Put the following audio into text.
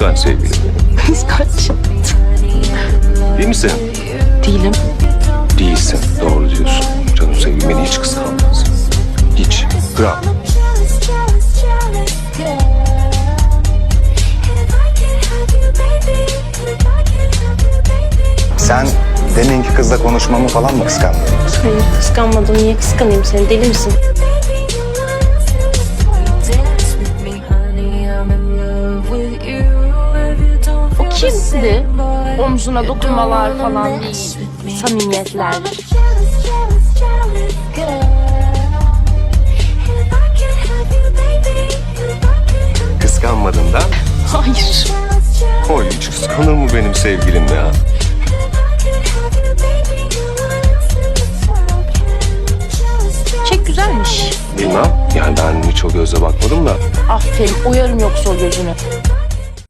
kıskanç sevgilim. Kıskanç. Değil misin? Değilim. Değilsin. Doğru diyorsun. Canım sevgilim beni hiç kıskanmaz. Hiç. Gram. Sen deminki kızla konuşmamı falan mı kıskandın? Hayır kıskanmadım. Niye kıskanayım seni? Deli misin? O kimdi? Omzuna dokunmalar falan değil. Samimiyetler. Kıskanmadın da. Hayır. Oy hiç kıskanır mı benim sevgilim ya? Çek güzelmiş. Bilmem. Yani ben hiç o gözle bakmadım da. Aferin. Uyarım yoksa o gözünü.